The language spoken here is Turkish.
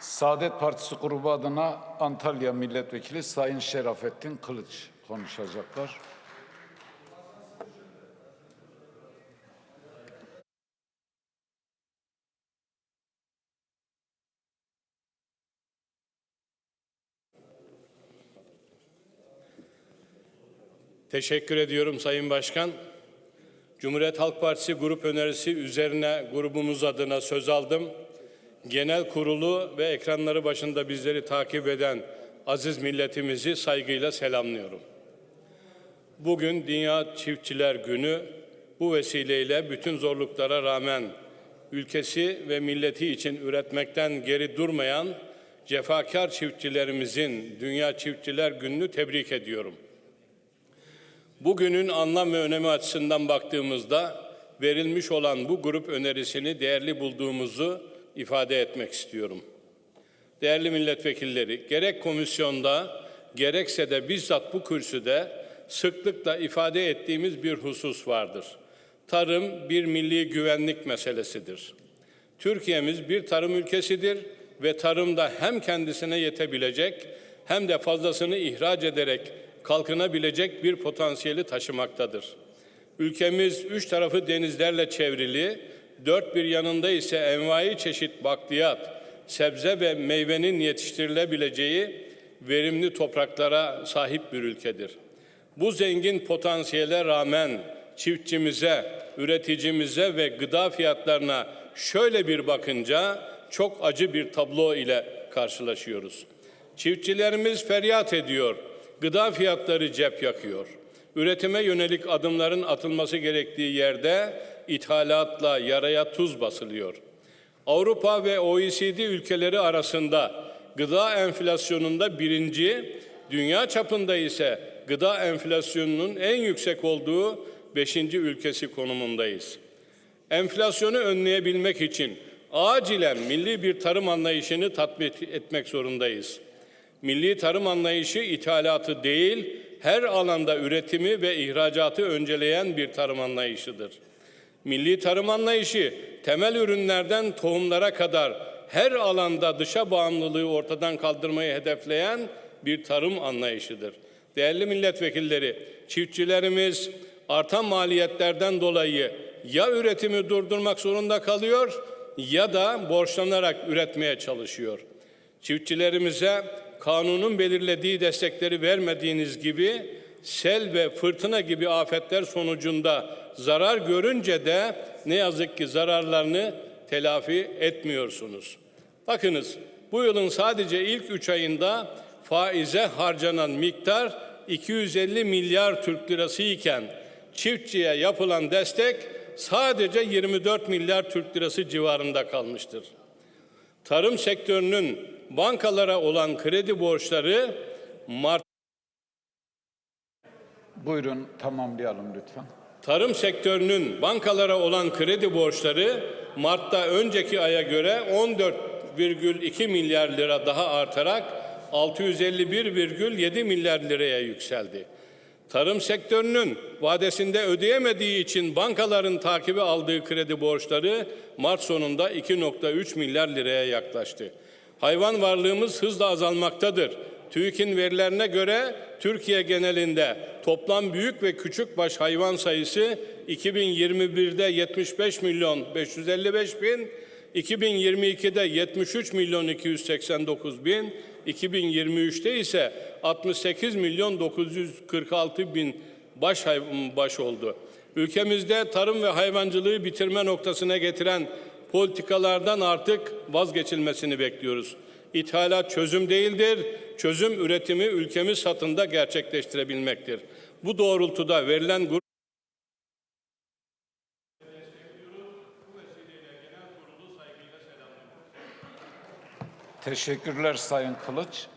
Saadet Partisi grubu adına Antalya Milletvekili Sayın Şerafettin Kılıç konuşacaklar. Teşekkür ediyorum Sayın Başkan. Cumhuriyet Halk Partisi grup önerisi üzerine grubumuz adına söz aldım. Genel kurulu ve ekranları başında bizleri takip eden aziz milletimizi saygıyla selamlıyorum. Bugün Dünya Çiftçiler Günü. Bu vesileyle bütün zorluklara rağmen ülkesi ve milleti için üretmekten geri durmayan cefakar çiftçilerimizin Dünya Çiftçiler Günü'nü tebrik ediyorum. Bugünün anlam ve önemi açısından baktığımızda verilmiş olan bu grup önerisini değerli bulduğumuzu ifade etmek istiyorum. Değerli milletvekilleri, gerek komisyonda gerekse de bizzat bu kürsüde sıklıkla ifade ettiğimiz bir husus vardır. Tarım bir milli güvenlik meselesidir. Türkiye'miz bir tarım ülkesidir ve tarımda hem kendisine yetebilecek hem de fazlasını ihraç ederek kalkınabilecek bir potansiyeli taşımaktadır. Ülkemiz üç tarafı denizlerle çevrili, dört bir yanında ise envai çeşit bakliyat, sebze ve meyvenin yetiştirilebileceği verimli topraklara sahip bir ülkedir. Bu zengin potansiyele rağmen çiftçimize, üreticimize ve gıda fiyatlarına şöyle bir bakınca çok acı bir tablo ile karşılaşıyoruz. Çiftçilerimiz feryat ediyor. Gıda fiyatları cep yakıyor. Üretime yönelik adımların atılması gerektiği yerde ithalatla yaraya tuz basılıyor. Avrupa ve OECD ülkeleri arasında gıda enflasyonunda birinci, dünya çapında ise gıda enflasyonunun en yüksek olduğu beşinci ülkesi konumundayız. Enflasyonu önleyebilmek için acilen milli bir tarım anlayışını tatbik etmek zorundayız. Milli tarım anlayışı ithalatı değil, her alanda üretimi ve ihracatı önceleyen bir tarım anlayışıdır. Milli tarım anlayışı temel ürünlerden tohumlara kadar her alanda dışa bağımlılığı ortadan kaldırmayı hedefleyen bir tarım anlayışıdır. Değerli milletvekilleri, çiftçilerimiz artan maliyetlerden dolayı ya üretimi durdurmak zorunda kalıyor ya da borçlanarak üretmeye çalışıyor. Çiftçilerimize kanunun belirlediği destekleri vermediğiniz gibi sel ve fırtına gibi afetler sonucunda zarar görünce de ne yazık ki zararlarını telafi etmiyorsunuz. Bakınız bu yılın sadece ilk 3 ayında faize harcanan miktar 250 milyar Türk lirası iken çiftçiye yapılan destek sadece 24 milyar Türk lirası civarında kalmıştır. Tarım sektörünün bankalara olan kredi borçları Mart Buyurun tamamlayalım lütfen. Tarım sektörünün bankalara olan kredi borçları Mart'ta önceki aya göre 14,2 milyar lira daha artarak 651,7 milyar liraya yükseldi. Tarım sektörünün vadesinde ödeyemediği için bankaların takibi aldığı kredi borçları Mart sonunda 2,3 milyar liraya yaklaştı. Hayvan varlığımız hızla azalmaktadır. TÜİK'in verilerine göre Türkiye genelinde toplam büyük ve küçük baş hayvan sayısı 2021'de 75 milyon 555 bin, 2022'de 73 milyon 289 bin, 2023'te ise 68 milyon 946 bin baş, baş oldu. Ülkemizde tarım ve hayvancılığı bitirme noktasına getiren politikalardan artık vazgeçilmesini bekliyoruz. İthalat çözüm değildir. Çözüm üretimi ülkemiz satında gerçekleştirebilmektir. Bu doğrultuda verilen grup Teşekkürler Sayın Kılıç.